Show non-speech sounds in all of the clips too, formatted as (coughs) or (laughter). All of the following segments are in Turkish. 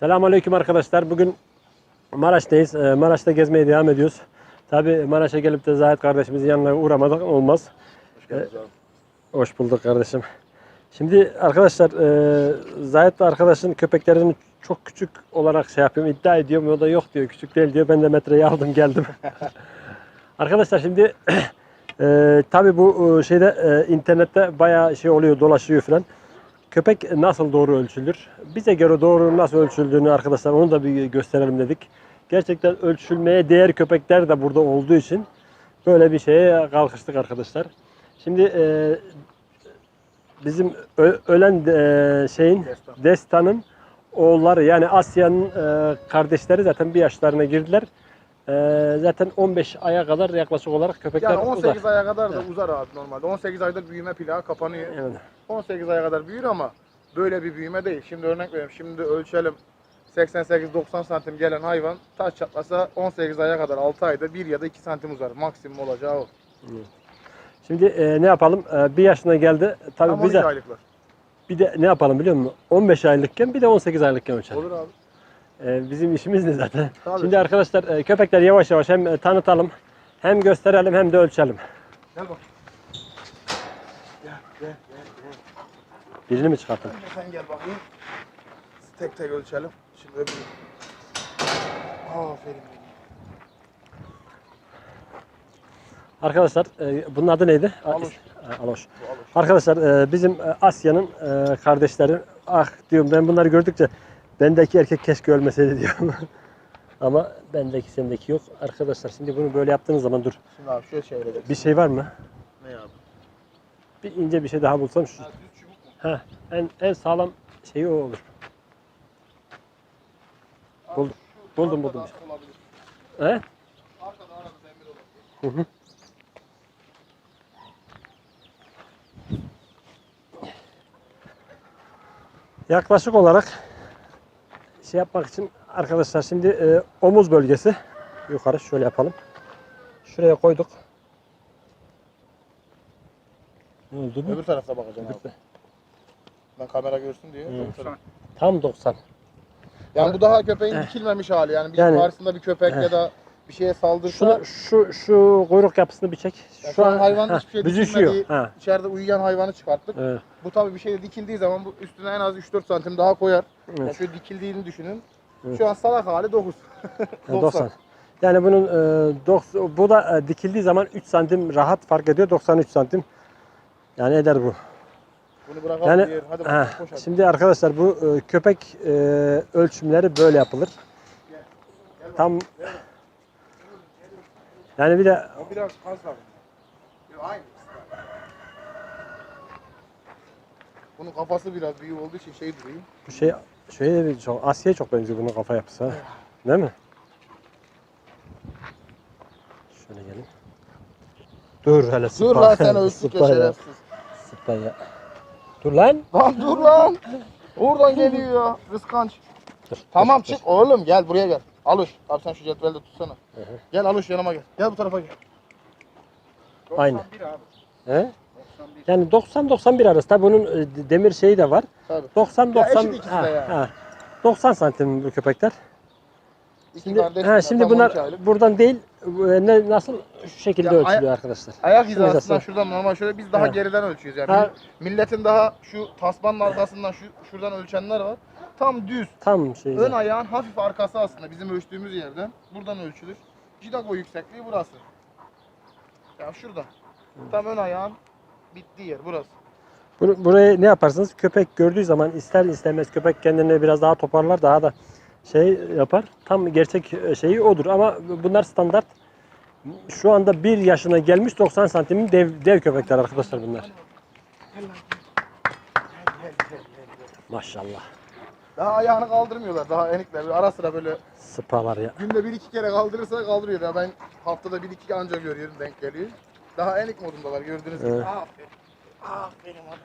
Selamünaleyküm arkadaşlar. Bugün Maraş'tayız. Ee, Maraş'ta gezmeye devam ediyoruz. Tabi Maraş'a gelip de Zahit kardeşimizin yanına uğramadık olmaz. Hoş bulduk kardeşim. Şimdi arkadaşlar e, Zahit arkadaşın köpeklerini çok küçük olarak şey yapıyorum. iddia ediyorum. O da yok diyor. Küçük değil diyor. Ben de metreyi aldım geldim. (laughs) arkadaşlar şimdi (clears throat) e, tabi bu e, şeyde e, internette bayağı şey oluyor dolaşıyor falan. Köpek nasıl doğru ölçülür? Bize göre doğru nasıl ölçüldüğünü arkadaşlar onu da bir gösterelim dedik. Gerçekten ölçülmeye değer köpekler de burada olduğu için böyle bir şeye kalkıştık arkadaşlar. Şimdi e, bizim ölen e, şeyin Destan. Destan'ın oğulları yani Asya'nın e, kardeşleri zaten bir yaşlarına girdiler. E, zaten 15 aya kadar yaklaşık olarak köpekler Yani 18 uzar. aya kadar da Evet. uzar abi normalde. 18 ayda büyüme plağı kapanıyor. Evet. 18 aya kadar büyür ama böyle bir büyüme değil. Şimdi örnek vereyim. Şimdi ölçelim. 88-90 santim gelen hayvan taş çatlasa 18 aya kadar 6 ayda 1 ya da 2 santim uzar. Maksimum olacağı o. Şimdi e, ne yapalım? E, bir yaşına geldi. Tabii Tam bize 12 aylıklar. Bir de ne yapalım biliyor musun? 15 aylıkken bir de 18 aylıkken ölçelim. Olur abi. Ee, bizim işimiz ne zaten? Tabii. Şimdi arkadaşlar e, köpekler yavaş yavaş hem e, tanıtalım, hem gösterelim hem de ölçelim. Gel bak. Gel gel gel. gel. Birini mi çıkartalım? Önce sen gel bakayım. Tek tek ölçelim. Şimdi öbürü. Aferin. Arkadaşlar e, bunun adı neydi? Aloş. Aloş. Arkadaşlar e, bizim Asya'nın e, kardeşleri ah diyorum ben bunları gördükçe bendeki erkek keşke ölmeseydi diyorum. (laughs) Ama bendeki sendeki yok. Arkadaşlar şimdi bunu böyle yaptığınız zaman dur. Şimdi abi şöyle çevireceksin. Bir şey var mı? Ne abi? Bir ince bir şey daha bulsam şu. Ha, düz çubuk mu? Ha, en en sağlam şeyi o olur. Abi Buldum. şu Buldum, buldum. He? Arkada arada demir olabilir. Hı hı. Yaklaşık olarak şey yapmak için arkadaşlar şimdi e, omuz bölgesi yukarı şöyle yapalım. Şuraya koyduk. Ne oldu bu? Öbür tarafta bakacağım abi. Öbür- Ben kamera görsün diye. Taraf. Tam 90. Yani bu daha köpeğin Eh. dikilmemiş hali. Yani bir Yani- karşısında bir köpek Eh. ya da bir şeye saldırsa Şunu şu şu kuyruk yapısını bir çek. Ya şu an hayvanın Heh, hiçbir şey büzüşüyor. dikilmediği- Ha. içeride uyuyan hayvanı çıkarttık. Evet. Bu tabii bir şey dikildiği zaman bu üstüne en az 3-4 santim daha koyar. Evet. şöyle dikildiğini düşünün. Evet. Şu an salak hali 9. Yani 90. Yani bunun e, 90 bu da e, dikildiği zaman 3 santim rahat fark ediyor. 93 santim. Yani eder bu. Bunu bırakalım Yani diğer. Hadi ha, bakalım koş hadi. şimdi arkadaşlar bu e, köpek e, ölçümleri böyle yapılır. Tam yani bir de O biraz fazla. Yok aynı. Bunun kafası biraz büyük olduğu için şey duruyor. bu şey şeye bir çok Asya'ya çok benziyor bunun kafa yapısı. ha. Değil mi? Şöyle gelin. Dur hele Dur sıpa. lan sen ölçtük (laughs) ya şerefsiz. Sıpa ya. Dur lan. Lan dur lan. Oradan geliyor ya. Kıskanç. Dur, Tamam dur, çık oğlum gel buraya gel. Aluş. Abi sen şu cetvelde tutsana. Hı hı. Gel Aluş yanıma gel. Gel bu tarafa gel. Aynı. 91 abi. He? 91. Yani 90-91 arası. Tabi bunun e, demir şeyi de var. Tabii. 90-90 Ya eşit ikisi de yani. 90 santim bu köpekler. İki Şimdi, kardeş ha, bunlar, şimdi tam bunlar 12 aylık. buradan değil e, ne nasıl şu şekilde Ya, ölçülüyor arkadaşlar. Ayak hizasından şuradan normal şöyle biz daha Ha. geriden ölçüyoruz yani. Ha. Milletin daha şu tasmanın arkasından şu şuradan ölçenler var. Tam düz. Tam şey. Ön ayağın hafif arkası aslında bizim ölçtüğümüz yerden. Buradan ölçülür. Jidago yüksekliği burası. Ya şurada. Tam ön ayağın bittiği yer burası. Bunu, buraya ne yaparsınız? Köpek gördüğü zaman ister istemez köpek kendini biraz daha toparlar, daha da şey yapar. Tam gerçek e, şeyi odur ama bunlar standart. Şu anda bir yaşına gelmiş 90 santimin dev, dev köpekler arkadaşlar bunlar. Maşallah. Daha ayağını kaldırmıyorlar. Daha enikler. Böyle Ara sıra böyle Sıpalar ya. günde bir iki kere kaldırırsa kaldırıyor. Ya ben haftada bir iki anca görüyorum denk geliyor. Daha enik modundalar gördüğünüz gibi. Evet. Aferin. Aferin oğlum.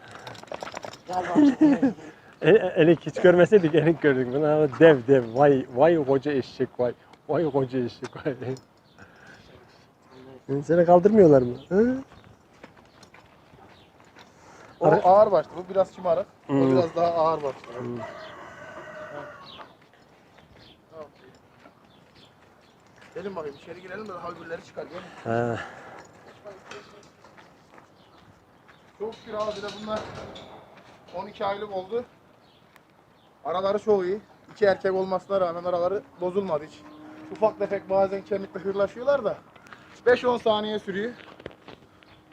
Gel bakayım. (laughs) E, enik hiç görmeseydik enik gördük bunu ama dev dev vay vay koca eşek vay vay koca eşek vay. (laughs) Seni kaldırmıyorlar mı? Hı? O ağır başlı. Bu biraz şımarık. O Hmm. biraz daha ağır başlı. Gelin bakayım içeri girelim de halbürleri çıkar. Gelin. He. Çok şükür abi de bunlar 12 aylık oldu. Araları çok iyi. İki erkek olmasına rağmen araları bozulmadı hiç. Ufak tefek bazen kemikle hırlaşıyorlar da 5-10 saniye sürüyor.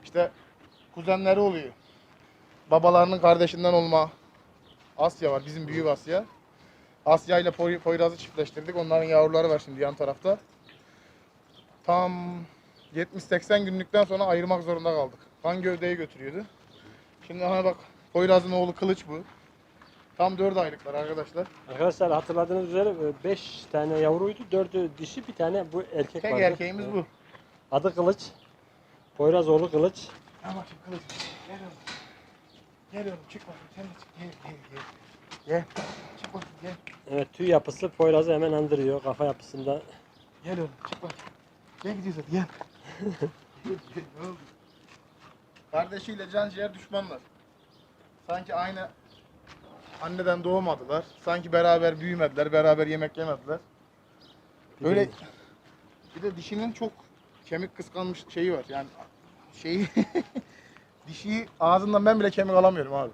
İşte kuzenleri oluyor. Babalarının kardeşinden olma Asya var. Bizim büyük Asya. Asya ile Poy- Poyraz'ı çiftleştirdik. Onların yavruları var şimdi yan tarafta. Tam 70-80 günlükten sonra ayırmak zorunda kaldık. Kan gövdeyi götürüyordu. Şimdi hani bak Poyraz'ın oğlu Kılıç bu. Tam 4 aylıklar arkadaşlar. Arkadaşlar hatırladığınız üzere 5 tane yavruydu. 4'ü dişi bir tane bu erkek Tek vardı. erkeğimiz bu. Adı Kılıç. Poyrazoğlu Kılıç. Ha bakayım Kılıç. Gel oğlum. Gel oğlum çık bakayım sen de çık. Gel gel gel. Gel. Çık bakayım gel. Evet tüy yapısı Poyraz'ı hemen andırıyor. Kafa yapısında. Gel oğlum çık bakayım. Gel gidiyoruz hadi gel. Ne oldu? Kardeşiyle can ciğer düşmanlar. Sanki aynı anneden doğmadılar. Sanki beraber büyümediler, beraber yemek yemediler. Böyle bir de dişinin çok kemik kıskanmış şeyi var. Yani şeyi (laughs) dişi ağzından ben bile kemik alamıyorum abi.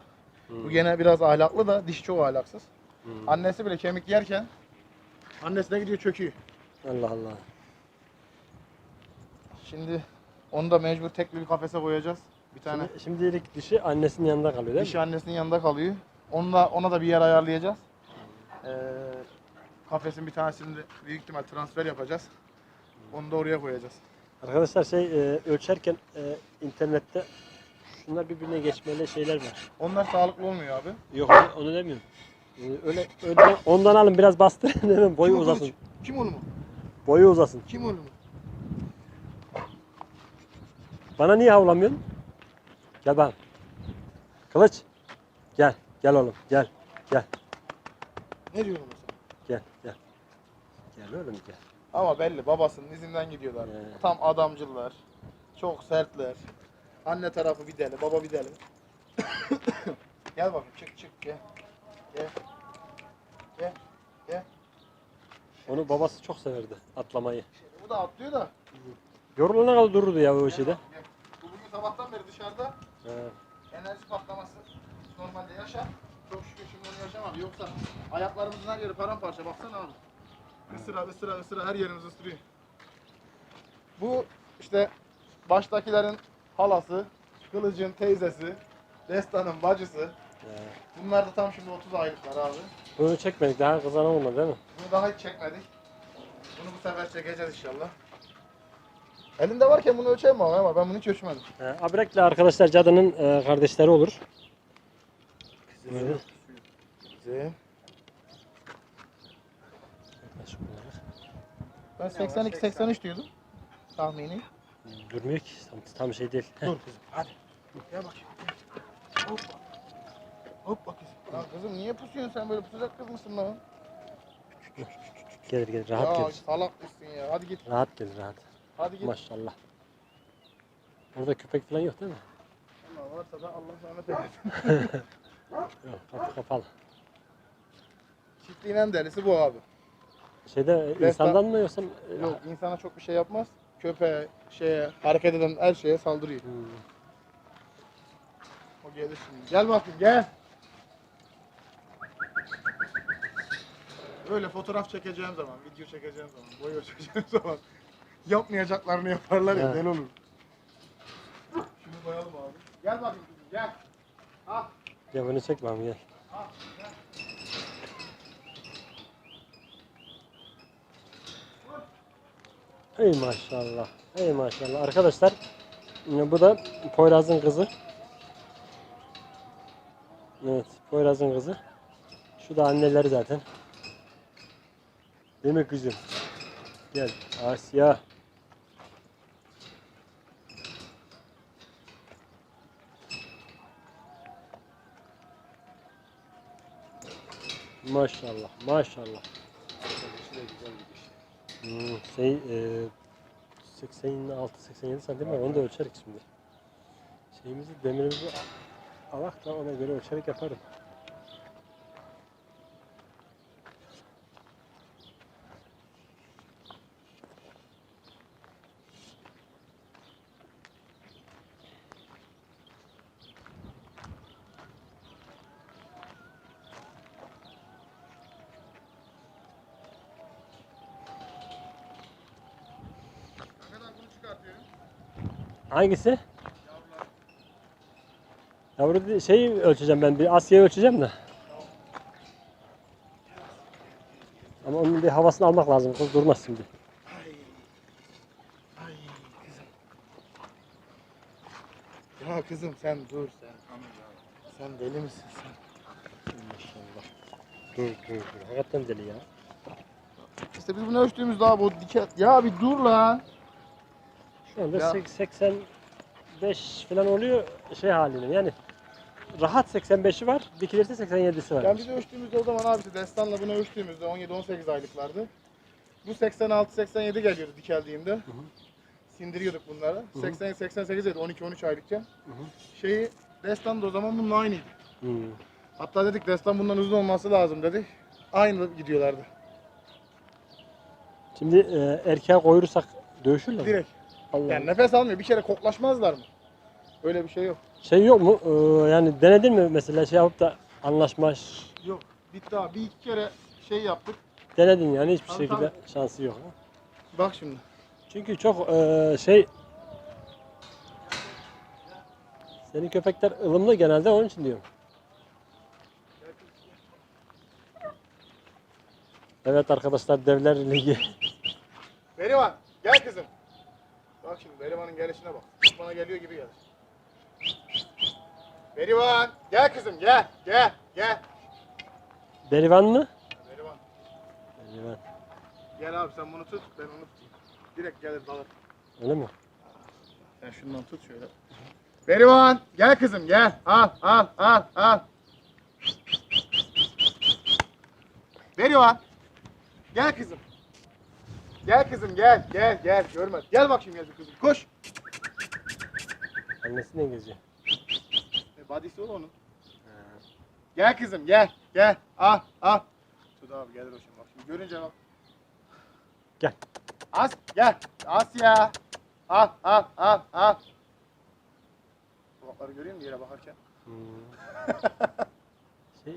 Bu Hmm. gene biraz ahlaklı da dişi çok ahlaksız. Hmm. Annesi bile kemik yerken annesine gidiyor çöküyor. Allah Allah. Şimdi onu da mecbur tek bir kafese koyacağız. Bir tane Şimdi, şimdilik dişi annesinin yanında kalıyor değil dişi mi? annesinin yanında kalıyor. Onunla, ona da bir yer ayarlayacağız. Ee, kafesin bir tanesini de büyük ihtimal transfer yapacağız. Onu da oraya koyacağız. Arkadaşlar şey e, ölçerken e, internette şunlar birbirine geçmeli şeyler var. Onlar sağlıklı olmuyor abi. Yok onu- onu demiyorum. E, öyle öyle ondan alın biraz bastırın (laughs) hemen boyu Kim o uzasın. kılıç? Kim onu mu? Boyu uzasın. Kim onu mu? Bana niye havlamıyorsun? Gel bak. Kılıç. Gel. Gel oğlum. Gel. Gel. Ne diyorsun onu sen? Gel. Gel. Gel oğlum gel. Ama belli babasının izinden gidiyorlar. Ee. Tam adamcılar. Çok sertler. Anne tarafı bir deli, baba bir deli. (coughs) gel bakayım çık çık gel. Gel. Gel. Gel. Onu babası çok severdi atlamayı. Bu da atlıyor da. Yorulana kadar dururdu ya o şeyde. Sabahtan beri dışarıda He. enerji patlaması normalde yaşar. Çok şükür şimdi onu yaşamadı. Yoksa ayaklarımızın her yeri paramparça. Baksana abi. Isıra ısıra ısıra her yerimiz ısırıyor. Bu işte baştakilerin halası, Kılıç'ın teyzesi, Destan'ın bacısı. He. Bunlar da tam şimdi 30 aylıklar abi. Bunu çekmedik daha kızana olmadı değil mi? Bunu daha hiç çekmedik. Bunu bu sefer çekeceğiz inşallah. Elinde varken bunu ölçemem ama ben bunu hiç ölçmedim. He. Abrekle arkadaşlar cadının e, kardeşleri olur. Evet. Güzel. Yaklaşık olarak. Ben 82-83 diyordum. Tahmini. Durmuyor ki tam, tam şey değil. Dur kızım hadi. Gel bakayım. Hop. Hop bakayım. Lan kızım niye pusuyorsun sen böyle pusacak kız mısın lan? Gelir gelir rahat ya gelir. salak mısın ya? Hadi git. Rahat gelir rahat. Hadi git. Maşallah. Burada köpek falan yok değil mi? Allah varsa da Allah rahmet eylesin. (laughs) Yok kapı kapalı. Çiftliğin en delisi bu abi. Şeyde Destan- insandan mı yoksa e, Yok insana çok bir şey yapmaz. Köpeğe, şeye, hareket eden her şeye saldırıyor. Hmm. O gelir şimdi. Gel bakayım gel. Öyle fotoğraf çekeceğim zaman, video çekeceğim zaman, boy çekeceğim (laughs) zaman yapmayacaklarını yaparlar ya deli olur. Şunu koyalım abi. Gel bakayım kızım, gel. Al. Gel bunu çek bakalım gel. Ey maşallah. Ey maşallah. Arkadaşlar e, bu da Poyraz'ın kızı. Evet Poyraz'ın kızı. Şu da anneleri zaten. Değil mi kızım? Gel Asya. Maşallah, maşallah. Dişi de güzel bir diş. Hmm, şey, e, 86-87 santim var, onu da ölçerik şimdi. Şeyimizi, demirimizi alak da ona göre ölçerik yaparım. Hangisi? Yavru şey ölçeceğim ben bir Asya'yı ölçeceğim de. Ama onun bir havasını almak lazım. Kız durmaz şimdi. Ay. Ay kızım. Ya kızım sen dur sen. Sen deli misin sen? Maşallah. Dur dur dur. Hakikaten deli ya. İşte biz bunu ölçtüğümüzde abi o diket... Ya bir dur lan. Şu anda Ya. sek- 85 falan oluyor şey halinde yani. Rahat 85'i var. Dikilirse 87'si var. Yani biz ölçtüğümüzde o zaman abisi Destan'la bunu ölçtüğümüzde 17-18 aylıklardı. Bu 86-87 geliyordu dikeldiğimde. Sindiriyorduk bunları. 80-88 idi 12-13 aylıkken. Şeyi Destan da o zaman bununla aynıydı. Hmm. Hatta dedik Destan bundan uzun olması lazım dedik. Aynı gidiyorlardı. Şimdi e, erkeğe koyursak dövüşürler mi? Direkt. Allah Yani nefes almıyor. Bir kere koklaşmazlar mı? Öyle bir şey yok. Şey yok mu? Ee, yani denedin mi mesela şey yapıp da anlaşma ş- Yok. Bitti abi. Bir iki kere şey yaptık. denedin yani hiçbir Tabii, şekilde şansı yok. Bak şimdi. Çünkü çok e, şey senin köpekler ılımlı genelde onun için diyorum. Evet arkadaşlar Devler Ligi. Berivan gel kızım. Bak şimdi Berivan'ın gelişine bak. Bana geliyor gibi gelir. Berivan gel kızım gel gel gel. Derivan mı? Berivan Derivan. gel abi sen bunu tut ben onu tutayım. Direkt gelir dalır. Öyle mi? Sen şundan tut şöyle. Berivan gel kızım gel. Al al al al. Berivan gel kızım. Gel kızım gel gel gel görmez. Gel bak şimdi gel kızım koş. Annesi ne geziyor? E, body'si o onun. Gel kızım gel gel al al. Tut abi gelir o şimdi bak şimdi görünce bak. Gel. As gel Asya. Al al al al. Kulakları görüyor musun yere bakarken? Hmm. (laughs) şey,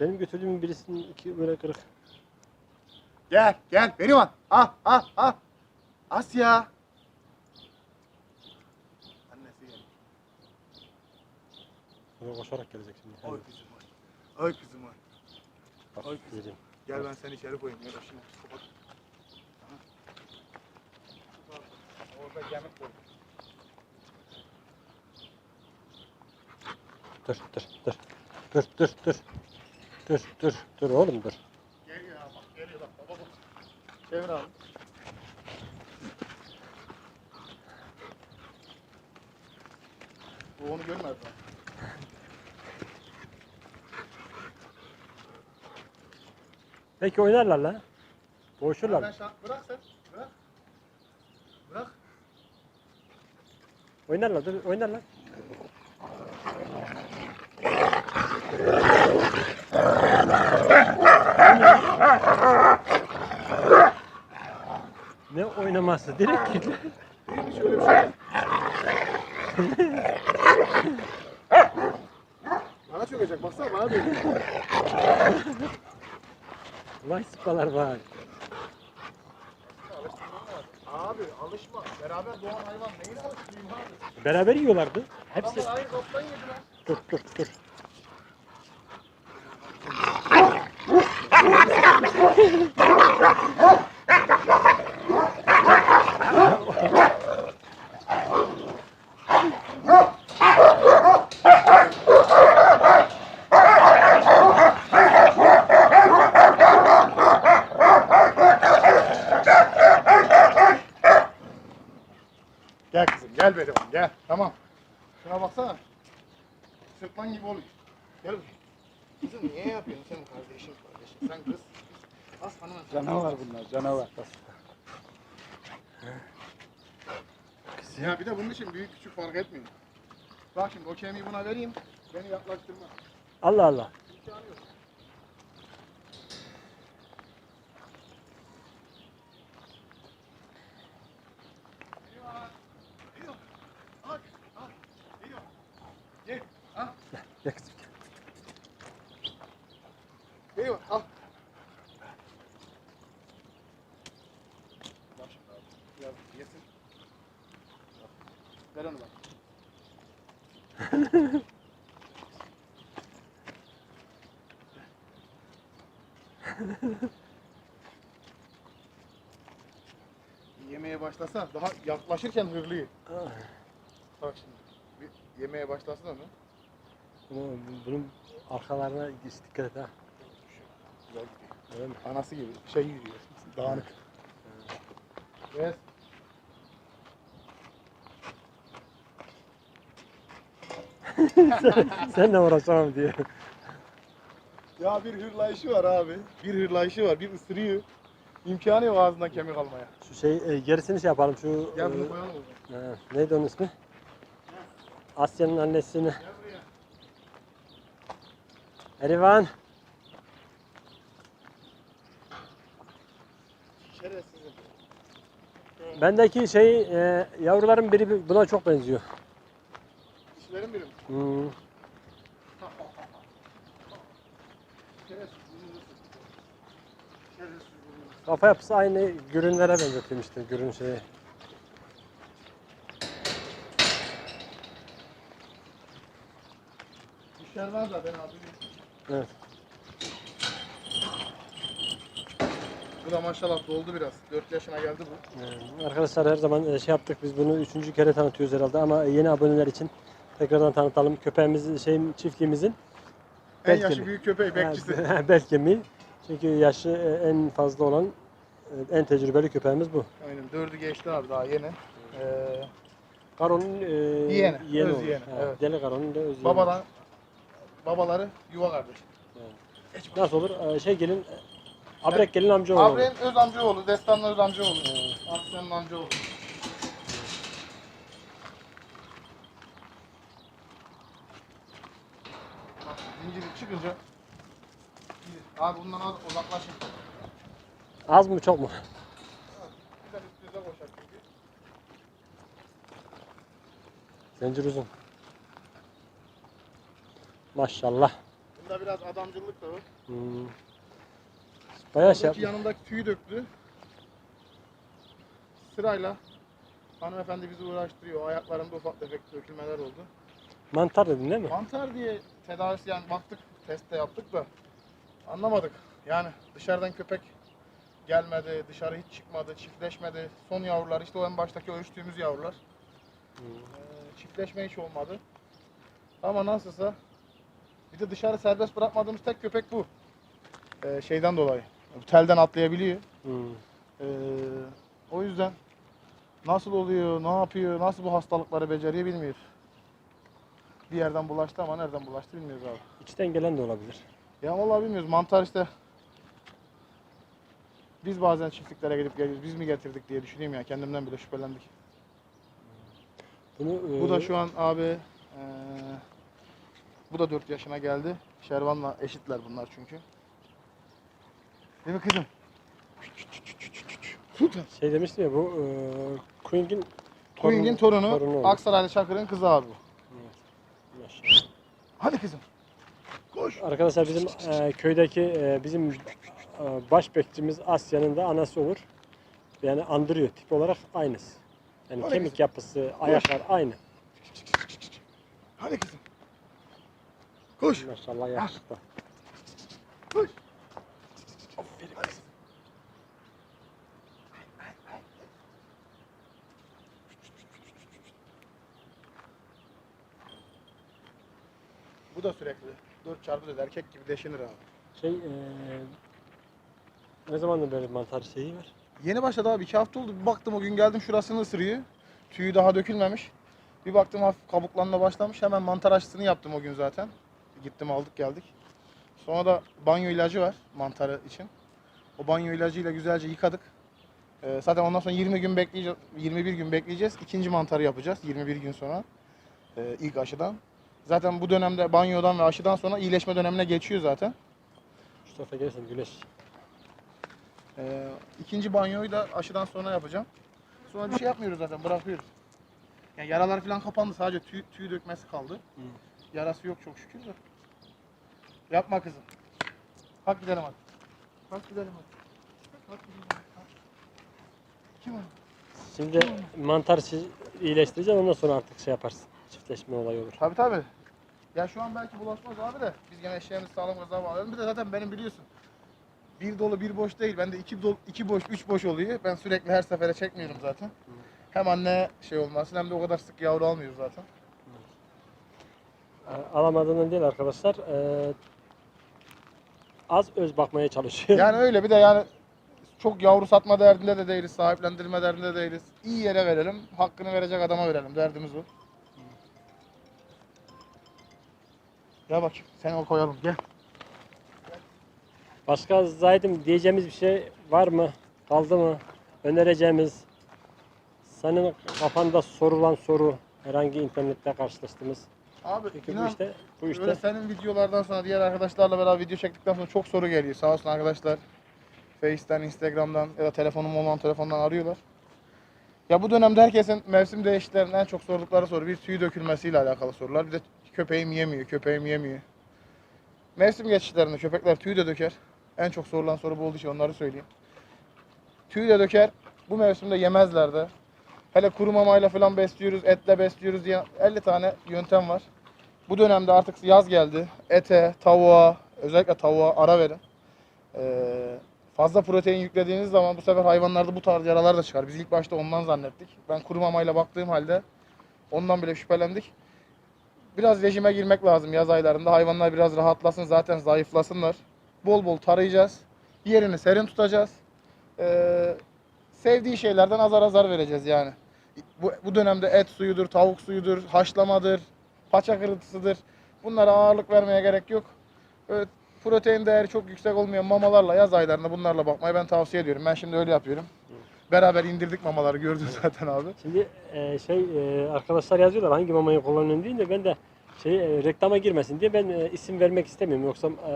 benim götürdüğüm birisinin iki böyle kırık. Gel gel Berivan al al al. Asya. Annesi gel. Böyle koşarak gelecek şimdi. Ay kızım ay. Ay kızım ay. Bak, ay. vereyim. Gel ben seni içeri koyayım. Gel şimdi. Kapat. Orada yemek koy. Dur dur dur. Dur dur dur. Dur dur dur oğlum dur. Geliyor ha bak geliyor bak baba bak. Çevir abi. Bu onu görmez lan. Peki oynarlar lan. Boğuşurlar. Ben şan... Bırak sen. Bırak. Bırak. Oynarlar dur oynarlar. Ne oynaması? Direkt kitle. Hiç öyle bir şey bana çökecek baksana bana dönüyor. Vay sıpalar var. Abi alışma. Beraber doğan hayvan neyine alışmayayım abi? Beraber yiyorlardı. Hepsi. Adamlar aynı toptan yediler. Dur dur dur. Gel kızım gel Berivan gel. Tamam. Şuna baksana. Sırtlan gibi oluyor. Gel bakayım. Kızım niye yapıyorsun sen kardeşim kardeşim? Sen kız. As hanım. Canavar bunlar, canavar. Ya bir de bunun için büyük küçük fark etmiyor. Bak şimdi o kemiği buna vereyim. Beni yaklaştırma. Allah Allah. İmkanı yok. Geliyor. Al. Bak şimdi abi, biraz yesin. Ver onu bak. Yemeğe başlasan daha yaklaşırken hırlıyor. Bak şimdi. Bir yemeğe başlasın onu. Bunu, bunun arkalarına dikkat et ha. Güzel gidiyor. Öyle mi? Anası gibi şey yürüyor. Dağınık. Evet. (laughs) Sen de uğraşamam diye. Ya bir hırlayışı var abi. Bir hırlayışı var. Bir ısırıyor. İmkanı yok ağzından kemik almaya. Şu şey e, gerisini şey yapalım. Şu Gel e, bunu koyalım ha, neydi onun ismi? Asya'nın annesini. Gel buraya. Erivan. Şerefsizim. Bendeki şey e, yavruların biri buna çok benziyor. Dişlerim birim. Hmm. Kafa yapısı aynı gürünlere benzetiyorum işte gürün şeyi. Dişler zaten abi. Evet. Bu da maşallah doldu biraz. 4 yaşına geldi bu. Arkadaşlar her zaman e, şey yaptık biz bunu üçüncü kere tanıtıyoruz herhalde ama yeni aboneler için tekrardan tanıtalım köpeğimiz şeyin çiftliğimizin En Belki mi? büyük köpeği bekçisi. (laughs) Mi? Çünkü yaşı e, en fazla olan e, en tecrübeli köpeğimiz bu. Aynen dördü geçti abi daha yeni. Ee, Karon'un e, Yeğeni, öz olur. yeğeni, Ha, evet. Deli Karon'un da öz yeğeni. babadan babaları yuva kardeş. Nasıl olur? Ee, şey gelin Abrek gelin amca olur. Abre'nin öz amcaoğlu, Destan'ın öz amcaoğlu. Aslan'ın amcaoğlu. Zinciri çıkınca gidir. Abi bundan az uzaklaşın. az mı çok mu? Güzel üstünüze koşar çünkü. Zincir uzun. Maşallah. Bunda biraz adamcılık da var. Hmm. Bayağı şey yapmış. yanındaki tüyü döktü. Sırayla hanımefendi bizi uğraştırıyor. Ayaklarında ufak tefek dökülmeler oldu. Mantar dedin değil mi? Mantar diye tedavisi yani baktık, test de yaptık da anlamadık. Yani dışarıdan köpek gelmedi, dışarı hiç çıkmadı, çiftleşmedi. Son yavrular işte o en baştaki ölçtüğümüz yavrular. Hmm. Ee, çiftleşme hiç olmadı. Ama nasılsa bir de dışarı serbest bırakmadığımız tek köpek bu. Ee, şeyden dolayı. Telden atlayabiliyor. Hmm. Ee, o yüzden nasıl oluyor, ne yapıyor, nasıl bu hastalıkları beceriyor bilmiyoruz. Bir yerden bulaştı ama nereden bulaştı bilmiyoruz abi. İçten gelen de olabilir. Ya vallahi bilmiyoruz. Mantar işte biz bazen çiftliklere gidip geliyoruz. Biz mi getirdik diye düşüneyim ya. Kendimden bile şüphelendik. Bunu Bu da e, şu an abi eee, bu da 4 yaşına geldi. Şervan'la eşitler bunlar çünkü. Değil mi kızım? Şey demiştim ya bu e, Queen'in Queen'in torunu, torunu oldu. Aksaraylı Çakır'ın kızı abi. Maşallah. Hadi kızım. Koş. Arkadaşlar bizim e, köydeki e, bizim e, baş bekçimiz Asya'nın da anası olur. Yani andırıyor tip olarak aynısı. Yani Hadi kemik kızım. yapısı, ayaklar aynı. Hadi kızım. Koş. Maşallah yakışıklı. Koş. Bu da sürekli 4 çarpı dört erkek gibi deşinir abi. Şey e, ne zamandır böyle mantar şeyi var? Yeni başladı abi 2 hafta oldu. Bir baktım o gün geldim şurasını ısırıyor. Tüyü daha dökülmemiş. Bir baktım hafif kabuklanma başlamış. Hemen mantar aşısını yaptım o gün zaten. Gittim aldık geldik. Sonra da banyo ilacı var mantarı için. O banyo ilacıyla güzelce yıkadık. Ee, zaten ondan sonra 20 gün bekleyeceğiz. 21 gün bekleyeceğiz. İkinci mantarı yapacağız 21 gün sonra. Ee, ilk aşıdan. Zaten bu dönemde banyodan ve aşıdan sonra iyileşme dönemine geçiyor zaten. Şu tarafa gelirsen güneş. Ee, ikinci banyoyu da aşıdan sonra yapacağım. Sonra bir şey yapmıyoruz zaten bırakıyoruz. Yani yaralar falan kapandı sadece tüy, tüy dökmesi kaldı. Hı. Yarası yok çok şükür de. Yapma kızım. Kalk gidelim hadi. Kalk gidelim hadi. Kalk gidelim hadi. Kalk. Kim o? Şimdi mantar iyileştireceğim ondan sonra artık şey yaparsın. Çiftleşme olayı olur. Tabii tabii. Ya şu an belki bulaşmaz abi de biz gene eşeğimizi sağlam gaza bağlayalım. Bir de zaten benim biliyorsun. Bir dolu bir boş değil. Bende iki, dolu, iki boş, üç boş oluyor. Ben sürekli her sefere çekmiyorum zaten. Hem anne şey olmasın hem de o kadar sık yavru almıyoruz zaten. Ee, Alamadığından değil arkadaşlar. ee, az öz bakmaya çalışıyor. Yani öyle bir de yani çok yavru satma derdinde de değiliz, sahiplendirme derdinde de değiliz. İyi yere verelim, hakkını verecek adama verelim. Derdimiz bu. Gel bakayım, seni o koyalım. Gel. Başka Zahid'im diyeceğimiz bir şey var mı? Kaldı mı? Önereceğimiz senin kafanda sorulan soru herhangi internette karşılaştığımız. Abi Çünkü inan, bu işte bu işte Böyle senin videolardan sonra diğer arkadaşlarla beraber video çektikten sonra çok soru geliyor. Sağ olsun arkadaşlar. Face'ten, Instagram'dan ya da telefonum olan telefondan arıyorlar. Ya bu dönemde herkesin mevsim değişikliklerinin en çok sordukları soru bir tüy dökülmesiyle alakalı sorular. Bir de köpeğim yemiyor, köpeğim yemiyor. Mevsim geçişlerinde köpekler tüy de döker. En çok sorulan soru bu olduğu için onları söyleyeyim. Tüy de döker. Bu mevsimde yemezler de. Hele kuru mamayla falan besliyoruz, etle besliyoruz diye 50 tane yöntem var. Bu dönemde artık yaz geldi. Ete, tavuğa, özellikle tavuğa ara verin. Ee, fazla protein yüklediğiniz zaman bu sefer hayvanlarda bu tarz yaralar da çıkar. Biz ilk başta ondan zannettik. Ben kuru mamayla baktığım halde ondan bile şüphelendik. Biraz rejime girmek lazım yaz aylarında. Hayvanlar biraz rahatlasın, zaten zayıflasınlar. Bol bol tarayacağız. Yerini serin tutacağız. Ee, sevdiği şeylerden azar azar vereceğiz yani. Bu, bu dönemde et suyudur, tavuk suyudur, haşlamadır, paça kırıntısıdır. Bunlara ağırlık vermeye gerek yok. Böyle protein değeri çok yüksek olmayan mamalarla yaz aylarında bunlarla bakmayı ben tavsiye ediyorum. Ben şimdi öyle yapıyorum. Beraber indirdik mamaları gördün zaten abi. Şimdi e, şey e, arkadaşlar yazıyorlar hangi mamayı kullanıyorsun deyince ben de şey e, reklama girmesin diye ben e, isim vermek istemiyorum yoksa e,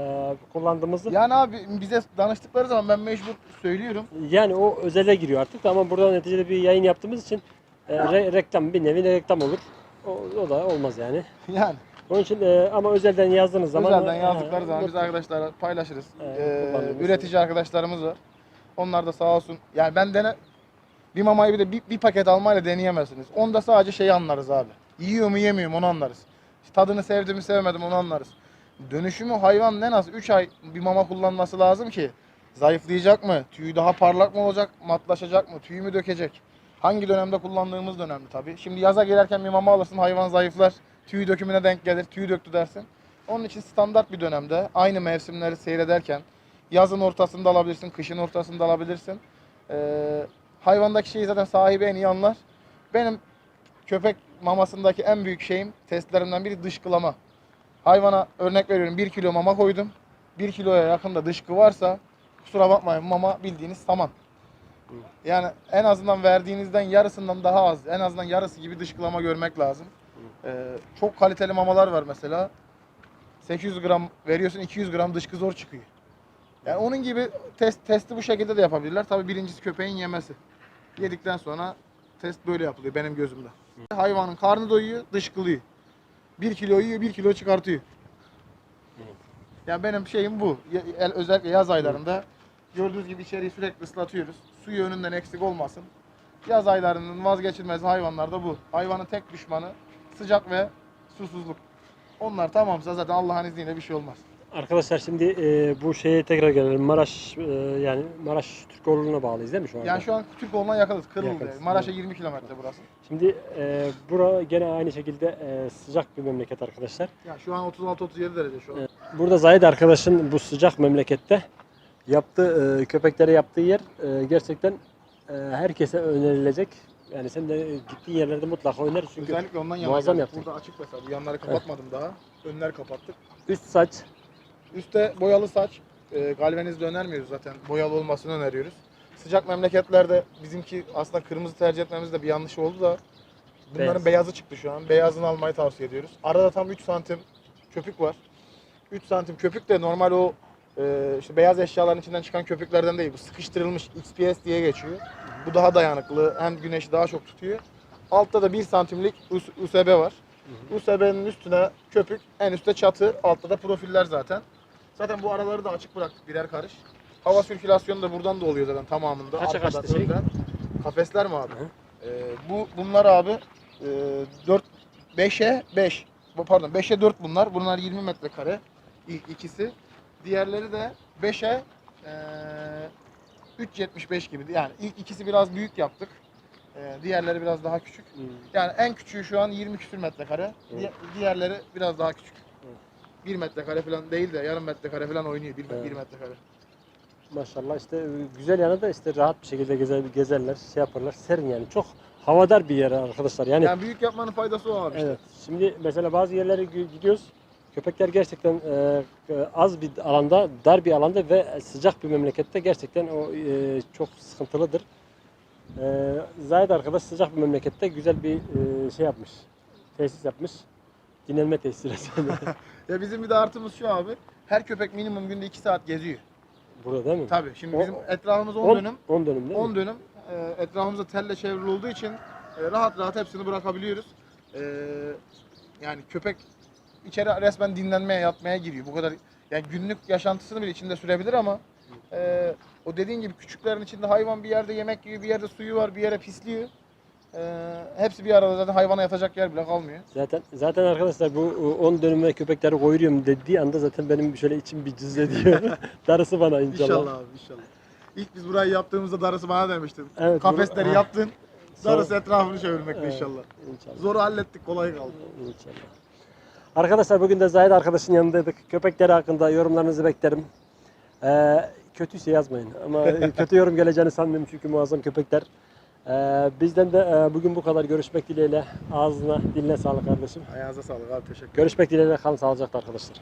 kullandığımızı Yani abi bize danıştıkları zaman ben mecbur söylüyorum. yani o özele giriyor artık ama burada neticede bir yayın yaptığımız için e, re- reklam bir nevi reklam olur. O, o da olmaz yani. (laughs) Yani Onun için e, ama özelden yazdığınız zaman özelden e, yazdıkları zaman biz arkadaşlarla paylaşırız. Ee, kullandığımız üretici arkadaşlarımız var. Onlar da sağ olsun. Yani ben dene bir mamayı bir de bir, bir paket almayla deneyemezsiniz. Onda sadece şeyi anlarız abi. Yiyor mu yemiyor mu onu anlarız. Tadını sevdim mi sevmedim onu anlarız. Dönüşümü hayvan ne nasıl 3 ay bir mama kullanması lazım ki zayıflayacak mı? Tüyü daha parlak mı olacak? Matlaşacak mı? Tüyü mü dökecek? Hangi dönemde kullandığımız da önemli tabii. Şimdi yaza girerken bir mama alırsın hayvan zayıflar. Tüy dökümüne denk gelir. Tüy döktü dersin. Onun için standart bir dönemde aynı mevsimleri seyrederken yazın ortasında alabilirsin, kışın ortasında alabilirsin. Ee, hayvandaki şeyi zaten sahibi en iyi anlar. Benim köpek mamasındaki en büyük şeyim testlerimden biri dışkılama. Hayvana örnek veriyorum 1 kilo mama koydum. 1 kiloya yakında dışkı varsa kusura bakmayın mama bildiğiniz saman. Yani en azından verdiğinizden yarısından daha az, en azından yarısı gibi dışkılama görmek lazım. Ee, çok kaliteli mamalar var mesela. 800 gram veriyorsun 200 gram dışkı zor çıkıyor. Yani onun gibi test testi bu şekilde de yapabilirler. Tabii birincisi köpeğin yemesi. Yedikten sonra test böyle yapılıyor benim gözümde. Hayvanın karnı doyuyor, dışkılıyor. 1 kilo yiyor, 1 kilo çıkartıyor. Yani benim şeyim bu. El- Özellikle yaz aylarında gördüğünüz gibi içeriği sürekli ıslatıyoruz. Suyu önünden eksik olmasın. Yaz aylarının vazgeçilmez hayvanlar da bu. Hayvanın tek düşmanı sıcak ve susuzluk. Onlar tamamsa zaten Allah'ın izniyle bir şey olmaz. Arkadaşlar şimdi e, bu şeye tekrar gelelim. Maraş e, yani Maraş Türkoğlu'na bağlıyız değil mi şu anda? Yani şu an Türkoğlu'na yakınız, Kırıldı. Yakınız. Maraş'a 20 kilometre burası. Şimdi e, bura gene aynı şekilde e, sıcak bir memleket arkadaşlar. Yani şu an 36-37 derece şu an. Evet. Burada Zahid arkadaşın bu sıcak memlekette yaptığı e, köpeklere yaptığı yer e, gerçekten e, herkese önerilecek. Yani sen de gittiğin yerlerde mutlaka öner çünkü Özellikle ondan yana muazzam geldik. yaptın. Burada açık mesela. Bu yanları kapatmadım daha. Önler kapattık. üst saç Üste boyalı saç. E, galvanizde önermiyoruz zaten. Boyalı olmasını öneriyoruz. Sıcak memleketlerde bizimki aslında kırmızı tercih etmemiz de bir yanlış oldu da bunların Beyaz. beyazı çıktı şu an. Beyazını almayı tavsiye ediyoruz. Arada tam 3 santim köpük var. 3 santim köpük de normal o e, işte beyaz eşyaların içinden çıkan köpüklerden değil. Bu sıkıştırılmış XPS diye geçiyor. Bu daha dayanıklı. Hem güneşi daha çok tutuyor. Altta da 1 santimlik US- USB var. USB'nin üstüne köpük, en üstte çatı, altta da profiller zaten. Zaten bu araları da açık bıraktık birer karış. Hava sirkülasyonu da buradan da oluyor zaten tamamında. Kaça arkadan, kaçtı şey? önden. Kafesler mi abi? Ee, bu bunlar abi e, 4 5'e 5. Bu pardon 5'e 4 bunlar. Bunlar 20 metrekare ilk ikisi. Diğerleri de 5'e e, 3.75 gibi. Yani ilk ikisi biraz büyük yaptık. E, diğerleri biraz daha küçük. Yani en küçüğü şu an 20 küsür metrekare. Di- Diğerleri biraz daha küçük. Evet. 1 metrekare falan değil de yarım metrekare falan oynuyor. 1 Evet. metrekare. Maşallah işte e, güzel yanı da işte rahat bir şekilde gezer, gezerler, şey yaparlar. Serin yani. Çok havadar bir yer arkadaşlar. Yani Yani büyük yapmanın faydası o abi işte. Evet. Şimdi mesela bazı yerlere gi- gidiyoruz. Köpekler gerçekten e, e, az bir alanda, dar bir alanda ve sıcak bir memlekette gerçekten o e, çok sıkıntılıdır. E, Zahid arkadaş sıcak bir memlekette güzel bir e, şey yapmış. Tesis yapmış. Dinlenme tesisi resmen. (laughs) Ya bizim bir de artımız şu abi. Her köpek minimum günde 2 saat geziyor. Burada değil mi? Tabii. Şimdi O- bizim etrafımız 10 10 dönüm. 10 dönüm değil 10 mi? dönüm. E, etrafımızda telle çevrili olduğu için e, rahat rahat hepsini bırakabiliyoruz. E, yani köpek içeri resmen dinlenmeye, yatmaya giriyor. Bu kadar yani günlük yaşantısını bile içinde sürebilir ama e, o dediğin gibi küçüklerin içinde hayvan bir yerde yemek yiyor, bir yerde suyu var, bir yere pisliyor. E, hepsi bir arada zaten hayvana yatacak yer bile kalmıyor. Zaten zaten arkadaşlar bu e, 10 dönüme köpekleri koyuyorum dediği anda zaten benim şöyle içim bir cız ediyor. (laughs) Darısı bana inşallah. İnşallah abi inşallah. İlk biz burayı yaptığımızda darısı bana demiştin. Evet, Kafesleri bunu- yaptın. Sonra- Darısı etrafını çevirmekte Evet. inşallah. İnşallah. Zoru hallettik kolay kaldı. İnşallah. Arkadaşlar bugün de Zahid arkadaşın yanındaydık. Köpekleri hakkında yorumlarınızı beklerim. Ee, kötüyse yazmayın ama (laughs) kötü yorum geleceğini sanmıyorum çünkü muazzam köpekler. Ee, bizden de e, bugün bu kadar görüşmek dileğiyle ağzına diline sağlık kardeşim. Ayağınıza sağlık abi teşekkür ederim. Görüşmek dileğiyle kalın sağlıcakla arkadaşlar.